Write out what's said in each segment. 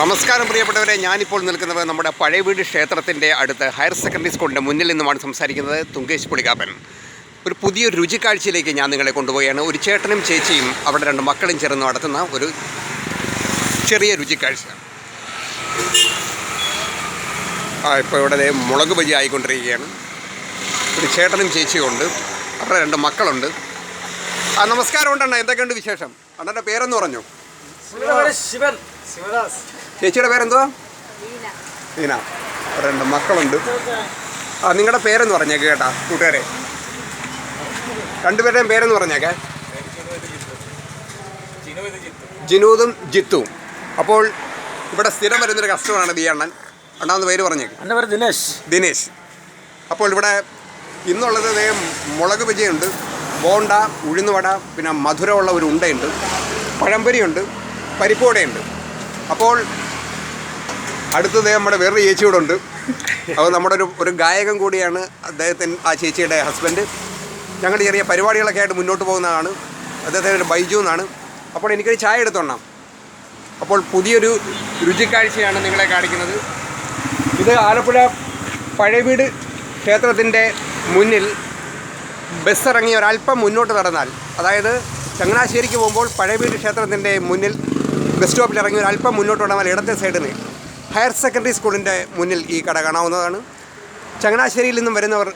നമസ്കാരം പ്രിയപ്പെട്ടവരെ. ഞാനിപ്പോൾ നിൽക്കുന്നത് നമ്മുടെ പഴയ വീട് ക്ഷേത്രത്തിന്റെ അടുത്ത് ഹയർ സെക്കൻഡറി സ്കൂളിന്റെ മുന്നിൽ നിന്നുമാണ് സംസാരിക്കുന്നത് തുങ്കേശ് പുളികാപ്പൻ. ഒരു പുതിയൊരു രുചിക്കാഴ്ചയിലേക്ക് ഞാൻ നിങ്ങളെ കൊണ്ടുപോവുകയാണ്. ഒരു ചേട്ടനും ചേച്ചിയും അവിടെ രണ്ട് മക്കളും ചേർന്ന് നടത്തുന്ന ഒരു ചെറിയ രുചിക്കാഴ്ച. ആ ഇപ്പോൾ ഇവിടെ മുളക് ബജി ആയിക്കൊണ്ടിരിക്കുകയാണ്. ഒരു ചേട്ടനും ചേച്ചിയും ഉണ്ട്. അവരുടെ രണ്ട് മക്കളുണ്ട്. ആ നമസ്കാരം ഉണ്ടെണ്ണ. എന്തൊക്കെയുണ്ട് വിശേഷം? അണ്ണന്റെ പേരെന്ന് പറഞ്ഞു. ശിവൻ. ശിവദാസ്. ചേച്ചിയുടെ പേരെന്തുവാ? ഈന രണ്ട് മക്കളുണ്ട്. ആ നിങ്ങളുടെ പേരെന്ന് പറഞ്ഞേക്ക് കേട്ടാ കൂട്ടുകാരെ. രണ്ടുപേരുടെയും പേരെന്ന് പറഞ്ഞേക്കെ. ജിനൂദും ജിത്തും അപ്പോൾ ഇവിടെ സ്ഥിരം വരുന്നൊരു കസ്റ്റമറാണ് ദി അണ്ണൻ അണ്ണാന്ന് പേര് പറഞ്ഞേക്ക്. എന്റെ പേര് ദിനേശ്. ദിനേശ്. അപ്പോൾ ഇവിടെ ഇന്നുള്ളത് മുളക് ബജിയുണ്ട് ബോണ്ട ഉഴുന്നുവട പിന്നെ മധുരമുള്ള ഒരു ഉണ്ടയുണ്ട് പഴംപൊരിയുണ്ട് പരിപ്പുവടയുണ്ട്. അപ്പോൾ അടുത്തത് നമ്മുടെ വേറൊരു ചേച്ചി ഉണ്ട് അപ്പോൾ നമ്മുടെ ഒരു ഒരു ഗായകൻ കൂടിയാണ്. അദ്ദേഹത്തിന് ആ ചേച്ചിയുടെ ഹസ്ബൻഡ് ഞങ്ങൾ ചെറിയ പരിപാടികളൊക്കെ ആയിട്ട് മുന്നോട്ട് പോകുന്നതാണ് അദ്ദേഹത്തിന്റെ ഒരു ബൈജു എന്നാണ്. അപ്പോൾ എനിക്കൊരു ചായ എടുത്തോണം അപ്പോൾ പുതിയൊരു രുചിക്കാഴ്ചയാണ് നിങ്ങളെ കാണിക്കുന്നത്. ഇത് ആലപ്പുഴ പഴയവീട് ക്ഷേത്രത്തിന്റെ മുന്നിൽ ബസ് ഇറങ്ങി ഒരല്പം മുന്നോട്ട് നടന്നാൽ അതായത് ചങ്ങനാശ്ശേരിക്ക് പോകുമ്പോൾ പഴയവീട് ക്ഷേത്രത്തിന്റെ മുന്നിൽ ബസ് സ്റ്റോപ്പിൽ ഇറങ്ങി ഒരല്പം മുന്നോട്ട് നടന്നാൽ ഇടത്തെ സൈഡിൽ ഹയർ സെക്കൻഡറി സ്കൂളിന്റെ മുന്നിൽ ഈ കട കാണാവുന്നതാണ്. ചങ്ങനാശ്ശേരിയിൽ നിന്നും വരുന്നവർ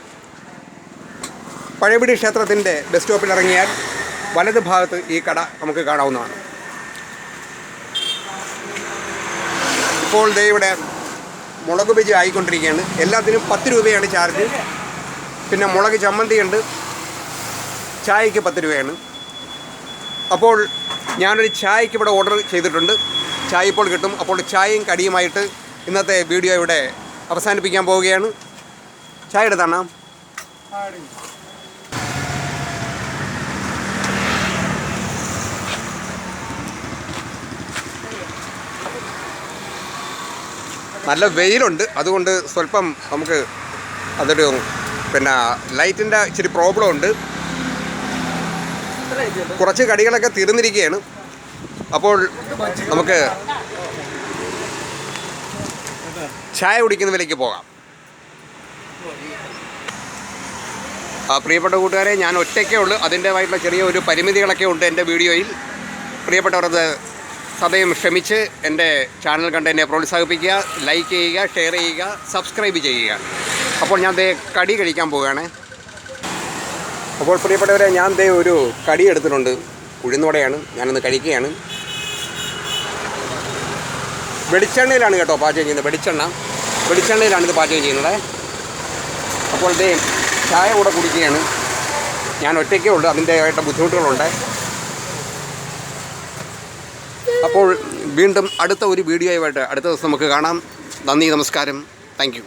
പഴയപടി ക്ഷേത്രത്തിന്റെ ബസ് സ്റ്റോപ്പിൽ ഇറങ്ങിയാൽ വലത് ഭാഗത്ത് ഈ കട നമുക്ക് കാണാവുന്നതാണ്. ഇപ്പോൾ ദേ ഇവിടെ മുളക് ബജി ആയിക്കൊണ്ടിരിക്കുകയാണ്. എല്ലാത്തിനും പത്ത് രൂപയാണ് ചാർജ്. പിന്നെ മുളക് ചമ്മന്തിയുണ്ട്. ചായയ്ക്ക് പത്ത് രൂപയാണ്. അപ്പോൾ ഞാനൊരു ചായക്ക് ഇവിടെ ഓർഡർ ചെയ്തിട്ടുണ്ട്. ചായ ഇപ്പോൾ കിട്ടും. അപ്പോൾ ചായയും കടിയുമായിട്ട് ഇന്നത്തെ വീഡിയോ ഇവിടെ അവസാനിപ്പിക്കാൻ പോവുകയാണ്. ചായ എടുത്താണ് നല്ല വെയിലുണ്ട്. അതുകൊണ്ട് സ്വല്പം നമുക്ക് അതൊരു പിന്നെ ലൈറ്റിന്റെ ഇച്ചിരി പ്രോബ്ലം ഉണ്ട്. കുറച്ച് കടികളൊക്കെ തീർന്നിരിക്കുകയാണ്. അപ്പോൾ നമുക്ക് ചായ കുടിക്കുന്നതിലേക്ക് പോകാം. ആ പ്രിയപ്പെട്ട കൂട്ടുകാരെ ഞാൻ ഒറ്റയ്ക്കേ ഉള്ളൂ. അതിന്റേതായിട്ടുള്ള ചെറിയ ഒരു പരിമിതികളൊക്കെ ഉണ്ട് എന്റെ വീഡിയോയിൽ. പ്രിയപ്പെട്ടവരത് സദയം ക്ഷമിച്ച് എന്റെ ചാനൽ കണ്ട് എന്നെ പ്രോത്സാഹിപ്പിക്കുക ലൈക്ക് ചെയ്യുക ഷെയർ ചെയ്യുക സബ്സ്ക്രൈബ് ചെയ്യുക. അപ്പോൾ ഞാൻ കടി കഴിക്കാൻ പോവുകയാണ്. അപ്പോൾ പ്രിയപ്പെട്ടവരെ ഞാൻ ദേ ഒരു കടി എടുത്തിട്ടുണ്ട്. ഉഴുന്നോടെയാണ് ഞാനൊന്ന് കഴിക്കുകയാണ്. വെളിച്ചെണ്ണയിലാണ് കേട്ടോ പാചകം ചെയ്യുന്നത്. വെളിച്ചെണ്ണ. വെളിച്ചെണ്ണയിലാണ് ഇത് പാചകം ചെയ്യുന്നത്. അപ്പോൾ ദേ ചായ കൂടെ കുടിക്കുകയാണ്. ഞാൻ ഒറ്റയ്ക്കേ ഉള്ളൂ. അതിന്റെതായിട്ട് ബുദ്ധിമുട്ടുകളുണ്ട്. അപ്പോൾ വീണ്ടും അടുത്ത ഒരു വീഡിയോയുമായിട്ട് അടുത്ത ദിവസം നമുക്ക് കാണാം. നന്ദി നമസ്കാരം. താങ്ക്